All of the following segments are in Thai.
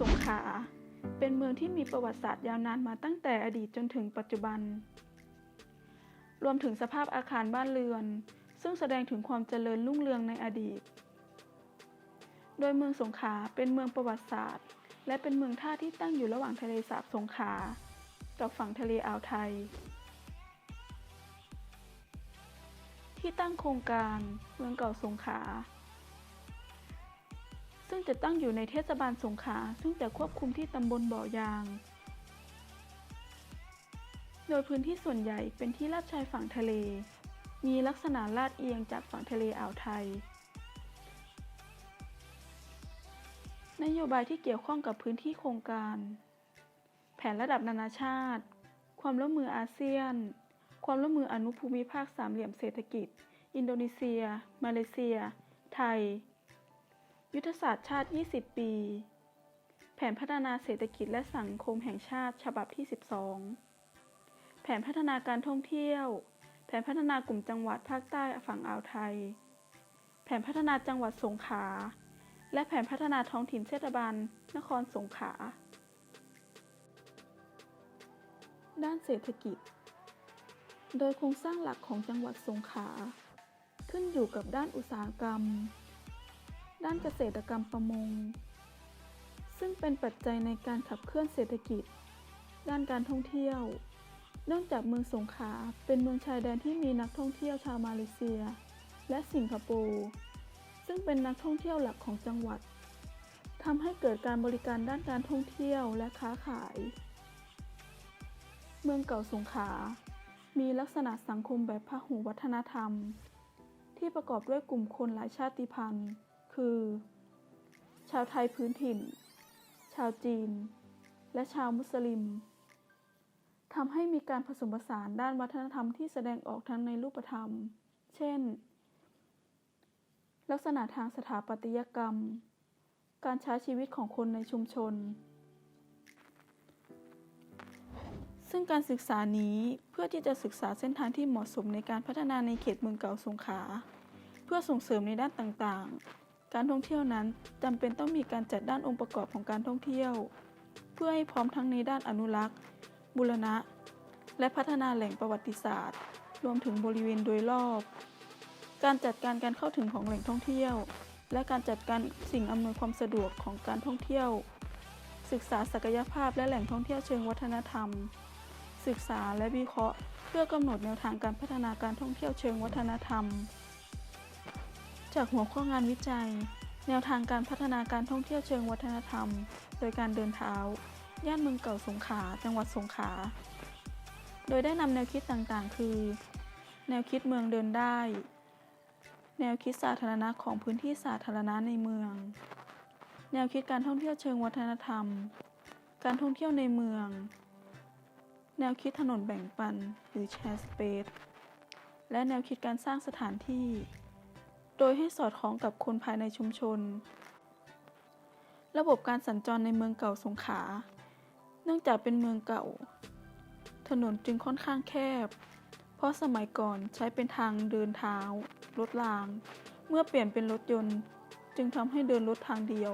สงขาเมืองที่มีประวัติศาสตร์ยาวนานมาตั้งแต่อดีตจนถึงปัจจุบัน รวมถึงสภาพอาคารบ้านเรือน ซึ่งแสดงถึงความเจริญรุ่งเรืองในอดีต โดยเมืองสงขลาเป็นเมืองประวัติศาสตร์ และเป็นเมืองท่าที่ตั้งอยู่ระหว่างทะเลสาบสงขลากับฝั่งทะเลอ่าวไทย ที่ตั้งโครงการเมืองเก่าสงขลา ซึ่งจะตั้งอยู่ในเทศบาลสงขลาซึ่งจะควบคุมที่ตำบลบ่อยาง โดยพื้นที่ส่วนใหญ่เป็นที่ลาดชายฝั่งทะเล มีลักษณะลาดเอียงจากฝั่งทะเลอ่าวไทย นโยบายที่เกี่ยวข้องกับพื้นที่โครงการ แผนระดับนานาชาติ ความร่วมมืออาเซียน ความร่วมมืออนุภูมิภาคสามเหลี่ยมเศรษฐกิจ อินโดนีเซีย มาเลเซีย ไทย ยุทธศาสตร์ชาติ 20 ปี แผนพัฒนาเศรษฐกิจและสังคมแห่งชาติฉบับที่ 12 แผนพัฒนาการท่องเที่ยว แผนพัฒนากลุ่มจังหวัดภาคใต้ฝั่งอ่าวไทย แผนพัฒนาจังหวัดสงขลา และแผนพัฒนาท้องถิ่นเทศบาลนครสงขลา ด้านเศรษฐกิจ โดยโครงสร้างหลักของจังหวัดสงขลาขึ้นอยู่กับด้านอุตสาหกรรม ด้านเกษตรกรรมประมง ซึ่งเป็นปัจจัยในการขับเคลื่อนเศรษฐกิจ ด้านการท่องเที่ยว เนื่องจากเมืองสงขลาเป็นเมืองชายแดนที่มีนักท่องเที่ยวชาวมาเลเซีย และสิงคโปร์ซึ่งเป็นนักท่องเที่ยวหลักของจังหวัดทำให้เกิดการบริการด้านการท่องเที่ยวและค้าขาย เมืองเก่าสงขลามีลักษณะสังคมแบบพหุวัฒนธรรม ที่ประกอบด้วยกลุ่มคนหลายชาติพันธุ์ คือ ชาวไทยพื้นถิ่น ชาวจีน และชาวมุสลิมทำให้มีการผสมผสานด้านวัฒนธรรมที่แสดงออกทั้งในรูปธรรม เช่น ลักษณะทางสถาปัตยกรรม การใช้ชีวิตของคนในชุมชน ซึ่งการศึกษานี้เพื่อที่จะศึกษาเส้นทางที่เหมาะสมในการพัฒนาในเขตเมืองเก่าสงขลาเพื่อส่งเสริมในด้านต่างๆ การท่องเที่ยวนั้นจำเป็นต้องมีการจัดด้านองค์ประกอบของการท่องเที่ยว เพื่อให้พร้อมทั้งในด้านอนุรักษ์ บูรณะ และพัฒนาแหล่งประวัติศาสตร์ รวมถึงบริเวณโดยรอบ การจัดการการเข้าถึงของแหล่งท่องเที่ยว และการจัดการสิ่งอำนวยความสะดวกของการท่องเที่ยว ศึกษาศักยภาพและแหล่งท่องเที่ยวเชิงวัฒนธรรม ศึกษาและวิเคราะห์ เพื่อกำหนดแนวทางการพัฒนาการท่องเที่ยวเชิงวัฒนธรรม จากหัวข้องานวิจัย แนวทางการพัฒนาการท่องเที่ยวเชิงวัฒนธรรม โดยการเดินเท้า ย่านเมืองเก่าสงขลาจังหวัดสงขลาโดยได้นำแนวคิดต่างๆ คือ แนวคิดเมืองเดินได้ แนวคิดสาธารณะของพื้นที่สาธารณะในเมือง แนวคิดการท่องเที่ยวเชิงวัฒนธรรม การท่องเที่ยวในเมือง แนวคิดถนนแบ่งปันหรือ Share Space และแนวคิดการสร้างสถานที่ โดยให้สอดคล้องกับคนภายในชุมชน ระบบการสัญจรในเมืองเก่าสงขลาเนื่องจากเป็นเมืองเก่า ถนนจึงค่อนข้างแคบ เพราะสมัยก่อนใช้เป็นทางเดินเท้า รถราง เมื่อเปลี่ยนเป็นรถยนต์ จึงทำให้เดินรถทางเดียว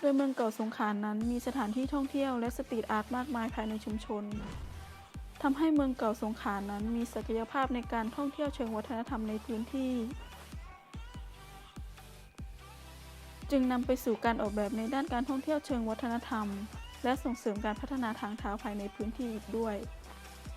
โดยเมืองเก่าสงขลานั้นมีสถานที่ท่องเที่ยวและสตรีทอาร์ตมากมายภายในชุมชน ทำให้เมืองเก่าสงขลานั้นมีศักยภาพในการท่องเที่ยวเชิงวัฒนธรรมในพื้นที่ จึงนำไปสู่การออกแบบในด้านการท่องเที่ยวเชิงวัฒนธรรม และส่งเสริมการพัฒนาทางเท้าภายในพื้นที่อีกด้วย